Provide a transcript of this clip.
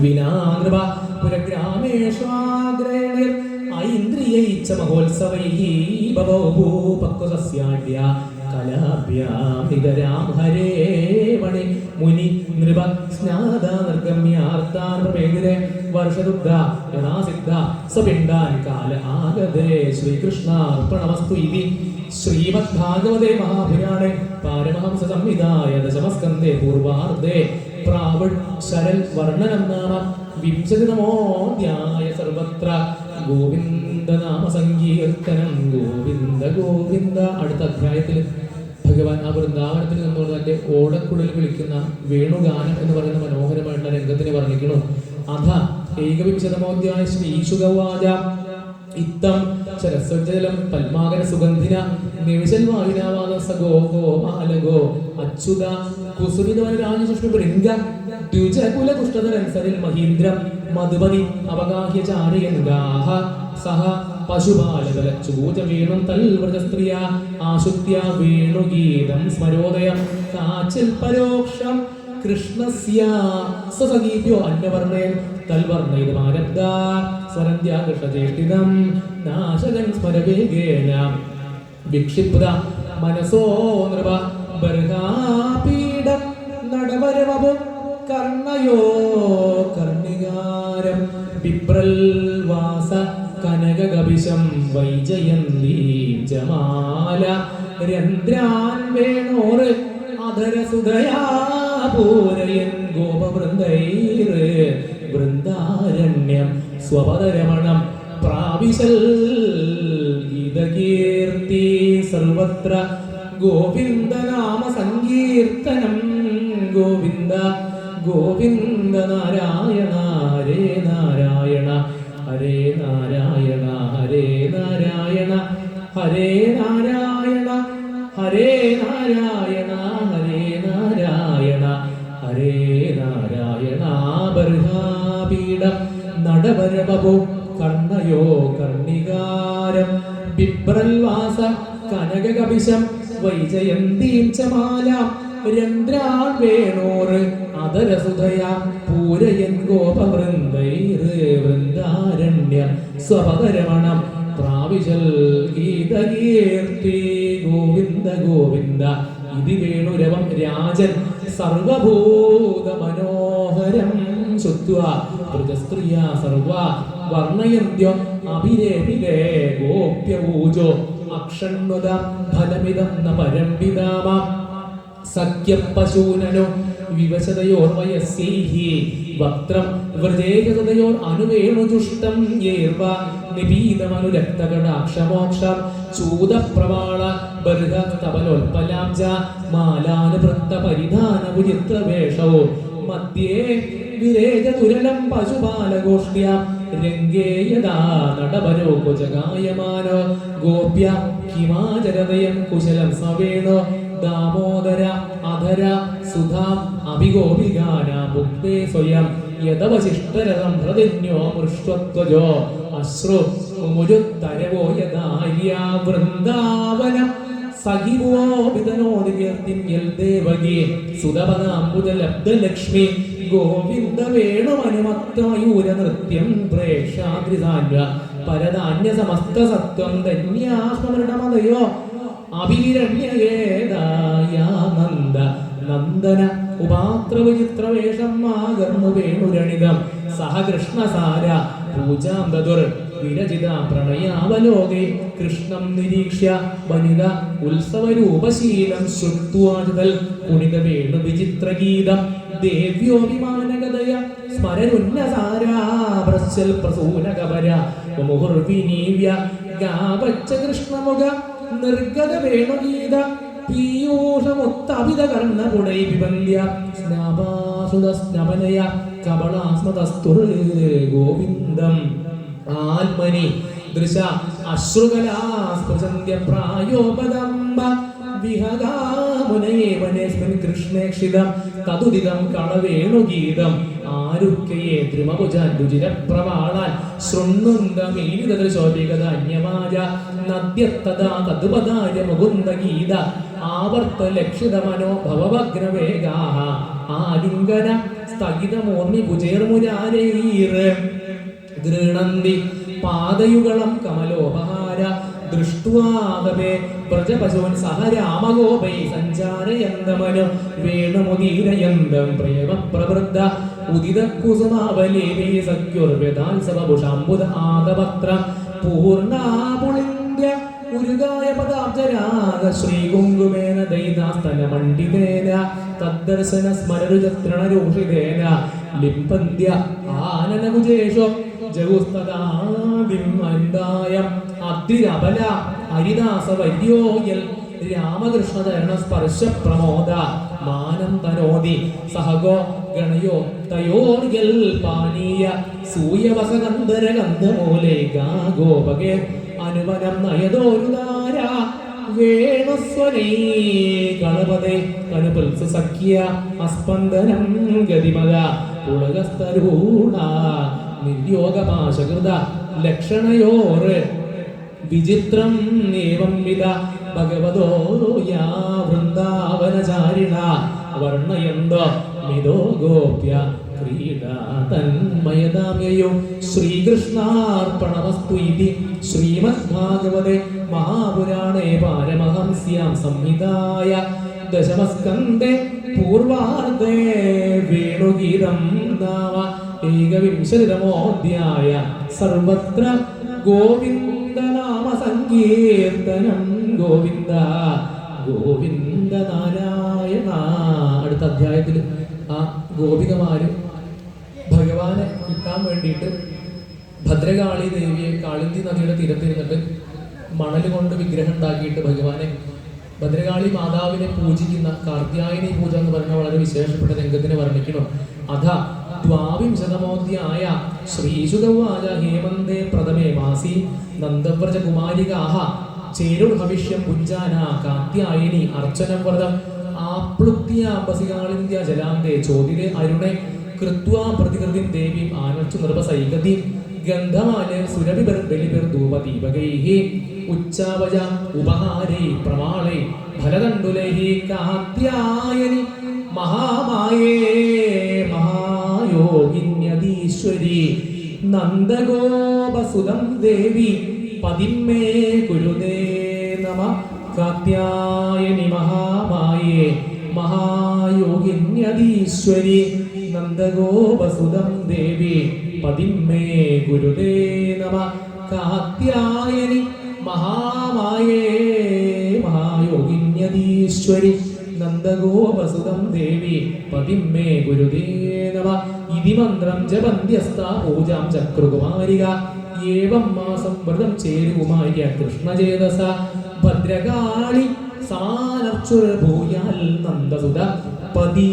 വിനാനൃപ മുനി നൃപ വർഷദുഗ്ധ സപിണ്ഡാൻ കാല ആഗതേ ശ്രീകൃഷ്ണാർപ്പണമസ്തു ഇതി. ശ്രീമദ്ഭാഗവതേ മഹാപുരാണേ പാരമഹംസ സംഹിതായ ദശമസ്കന്ധേ പൂർവാർദ്ധേ പ്രാവട് ശരൽ വർണനം നാമ വിംശതിതമോധ്യായ സർവത്ര. ഗോവിന്ദ നാമ സങ്കീർത്തനം. ഗോവിന്ദ ഗോവിന്ദ. അടുത്ത അധ്യായത്തിൽ ഭഗവാൻ ആ വൃന്ദാവനത്തിൽ നിന്നുകൊണ്ട് തന്റെ ഓടക്കുഴൽ വിളിക്കുന്ന വേണുഗാനം എന്ന് പറയുന്ന മനോഹരമായിട്ടുള്ള രംഗത്തിനെ വർണിക്കുന്നു. അധ ഏകവിംശതമോധ്യായ ശ്രീശുഗവാച ഇത്തം ശരസ്വജലം പത്മാകര സുഗന്ധിന. നിമിഷൽ വായുനാവാദ സഗോ ഗോ മാലഗോ അച്യുത കുസുമിതവന രാജസുഷ്മി ഭൃംഗ ദ്വിജകുല കുഷ്ടധരൻസരിൽ മഹീന്ദ്രം മധുപതി അവഗാഹ്യ ചാരയൻഗാഹ സഹ പശുപാലകല ചൂച വേണും തൽവ്രജ സ്ത്രീയ ആശുദ്ധ്യ വേണുഗീതം സ്മരോദയം കാച്ചിൽ പരോക്ഷം കൃഷ്ണസ്യ സസഗീഭ്യോ അന്യവർണയൻ തൽവർണയിതമാരബ്ധ സ്വരന്ത്യാകൃഷ്ണചേഷ്ടിതം നാശകൻ സ്മരവേഗേന വിക്ഷിപ്ത മനസോ നൃപ ബർഹാപീഠം നടവരവപു കർണയോ കർണികാരം വിപ്രൽവാസ കനകകപിശം വൈജയന്തീ ജമാല രന്ദ്രാൻ വേണോറ് അധരസുതയാ പൂരയൻ ഗോപവൃന്ദൈർ വൃന്ദാരണ്യം സ്വപദരമണം പ്രാവിശൽ ഗീതകീർത്തി സർവത്ര ഗോവിന്ദ നാമ സങ്കീർത്തനം ഗോവിന്ദ ഗോവിന്ദ നാരായണ ഹരേ നാരായണ ഹരേ നാരായണ ഹരേ നാരായണ ഹരേ നാരായണ ഹരേ നാരായണ ഹരേ നാരായണ ഹരേ നാരായണ ബർഹാപീഠം നടവരവപോ കർണയോ കർണികാരം ബിബ്രൽവാസ കനകകപിശം വൈജയന്തീം ച മാല രന്ദ്രാൻ വേണോറ് അതരസുധയ പൂരയൻ ഗോപവൃന്ദൈർ വൃന്ദാരണ്യ. സ്വപകരമണം പ്രാവിശൽ ഗീതകീർത്തി. ഗോവിന്ദ ഗോവിന്ദ. ഇതി വേണുരവം രാജൻ സർവഭൂത മനോഹരം ശുദ്ധ്വ ധൃതസ്ത്രീയ സർവ വർണയന്ത്യോ അഭിരേപിലേ ഗോപ്യപൂജോ അക്ഷണ്വത ഫലമിതം ന വിവശതയോർ വയസ്സൈഹി നിപീതമനുരക്തകടാക്ഷമോക്ഷം ചൂതപ്രവാള ബർഹ തപലോൽപലാബ്ജ മാലാനുവൃത്ത പരിധാന വിചിത്രവേഷോ മധ്യേ വിരേജതുരലം പശുപാലഗോഷ്ഠ്യ രംഗേ യഥാ ഗോപ്യ കിമാചരതയം കുശലം സവേണോ ദാമോദര അധര സുധാം അഭിഗോപികാന മുക്തേ സ്വയം യഥവശിഷ്ടരഥം പ്രതിജ്ഞോ മൃഷ്വത്വജോ അശ്രു മുരുത്തരവോ യഥാര്യാ വൃന്ദാവനം. സഖിവോ വിതനോദിവ്യർത്തിൻ ദേവകി സുതപദാംബുജലബ്ധലക്ഷ്മി ഗോവിന്ദ വേണുമനുമത്തമയൂര നൃത്യം പ്രേക്ഷാദ്രിസാന്വ പരധാന്യ സമസ്ത സത്വം ധന്യാസ്മരണമതയോ അഭിരണ്യേതായാനന്ദ നന്ദന ഉപാത്ര വിചിത്ര വേഷം ആകർന്നു വേണുരണിതം. സഹ കൃഷ്ണസാര പൂജാം ദതുർ വിരചിത പ്രണയാവലോകെ കൃഷ്ണം നിരീക്ഷ്യ വനിത ഉത്സവരൂപശീലം ശ്രുത്വാചതൽ കുണിത വേണു വിചിത്ര ഗീതം ദേവ്യോഭിമാനകതയ സ്മരനുന്നസാരാഭ്രശ്ചൽ പ്രസൂനകപര മുഹുർവിനീവ്യ ഗാവച്ച കൃഷ്ണമുഖ നിർഗത വേണുഗീത പീയൂഷമുത്തപിത കർണപുടൈ പിബന്ധ്യ സ്നാപാസുത സ്നപനയ കപളാസ്മതസ്തുർ ഗോവിന്ദം. ആത്മനി. ദൃശ അശ്രുകലാസ്പൃശന്ത്യ പ്രായോപദംബ വിഹഗാമുനയേവനേസ്മിൻ കൃഷ്ണേക്ഷിതം തതുദിതം കളവേണുഗീതം. ആരുക്കയെ ദ്രുമഭുജാൻ രുചിരപ്രവാളാൻ ശൃണ്ണുന്തമീലിതശോഭികത അന്യമായ നദ്യത്തതാ തദ്പദായ മുകുന്ദ ഗീത ആവർത്ത ആലിംഗന സ്ഥഗിതമോർമ്മി കുചേർമുരാരൈർ ഗൃണന്തി പാതയുകളം കമലോപഹാര. ദൃഷ്ട്വാദപേ വ്രജപശുവൻ സഹ രാമഗോപൈ സഞ്ചാരയന്തമനു. വേണുമുദീരയന്തം പ്രേമ പ്രവൃദ്ധ ഉദിത കുസുമാവലേവേ സഖ്യുർവ്യതാത്സവഭുഷാംബുധ ആദപത്ര. പൂർണാപുളിന്ദ്യ ഉരുകായ പദാബ്ജരാഗ. ശ്രീകുങ്കുമേന ദൈതാസ്തന മണ്ഡിതേന. തദ്ദർശന സ്മരരുചത്രണരൂഷിതേന ലിംപന്ത്യ ആനനകുജേഷോ അദ്രിരബല ഹരിദാസ വര്യോയൽ രാമകൃഷ്ണചരണ സ്പർശ പ്രമോദ മാനം തനോതി സഹഗോ ഗണയോ തയോർയൽ പാനീയ സൂയവസകന്ധര ഗന്ധമൂലേ ഗോപകേ അനുവനം നയതോരുതാര വേണസ്വനേ ഗണപതേ. കനുപൽസ സഖ്യ അസ്പന്ദനം ഗതിമത പുളകസ്തരൂണ നിർയോഗപാശകൃത ലക്ഷണയോർ വിചിത്രം ഏവം വിധ ഭഗവതോ യാ വൃന്ദാവനചാരിണ വർണയന്തോ മിതോ ഗോപ്യ ക്രീഡാതന്മയതാമ്യയോ ശ്രീകൃഷ്ണാർപ്പണമസ്തു ഇതി ശ്രീമദ്ഭാഗവതേ മഹാപുരാണേ പാരമഹംസ്യാം സംഹിതായ ദശമസ്കന്ധേ പൂർവാർദ്ധേ വേണുഗീതം നാമ ഏകവിംശതിതമോധ്യായ സർവത്ര ഗോവിന്ദനാമ സങ്കീർത്തനം ഗോവിന്ദ ഗോവിന്ദ നാരായണ അടുത്ത അധ്യായത്തിൽ ആ ഗോപികമാര് ഭഗവാനെ കിട്ടാൻ വേണ്ടിയിട്ട് ഭദ്രകാളി ദേവിയെ കാളിന്തി നദിയുടെ തീരത്തിരുന്നിട്ട് മണൽ കൊണ്ട് വിഗ്രഹം ഉണ്ടാക്കിയിട്ട് ഭഗവാനെ ഭദ്രകാളി മാതാവിനെ പൂജിക്കുന്ന കാർത്യായനി പൂജ എന്ന് പറഞ്ഞ വളരെ വിശേഷപ്പെട്ട രംഗത്തിനെ വർണിക്കണം അധ ദ്വാവിംശതമോധ്യായ ശ്രീശുഗവാച ഹേമന്തേ പ്രഥമേ മാസി നന്ദവ്രജ കുമാരികാഹ ചേരുർ ഭവിഷ്യം പുഞ്ചാന കാത്യായനി അർച്ചനം വ്രതം ആപ്ലുത്യാപസികാളിന്ത്യ ജലാന്തേ ചോദിരെ അരുണെ കൃത്വാ പ്രതികൃതിം ദേവീം ആനച്ചു നിർവസൈകതി ഗന്ധമാലെ സുരഭിർ ബലിഭിർ ധൂപദീപകൈഹി ഉച്ചാവജ ഉപഹാരൈ പ്രമാളൈ ഫലതണ്ടുലൈഹി കാത്യായനി മഹാമായേ നന്ദഗോപസുതം ദേവി പതിമേ കുരുദേ നമ. കാത്യായനി മഹാമായേ മഹായോഗിന്യതീശ്വരി നന്ദഗോപസുതം ദേവി പതിമേ ഗുരുദേ നമ. കാത്യായനി മഹാമായേ മഹായോഗിന്യതീശ്വരി നന്ദഗോപസുതം ദേവി പതിമേ ഗുരുദേ നമ. ഇതി മന്ത്രം ജപന്ത്യസ്ത പൂജാം ചക്രുകുമാരിക. ഏവം മാസം വ്രതം ചേരുകുമാരിയ കൃഷ്ണചേതസ. ഭദ്രകാളി സമാനർച്ചുർ ഭൂയാൽ നന്ദസുത. പതി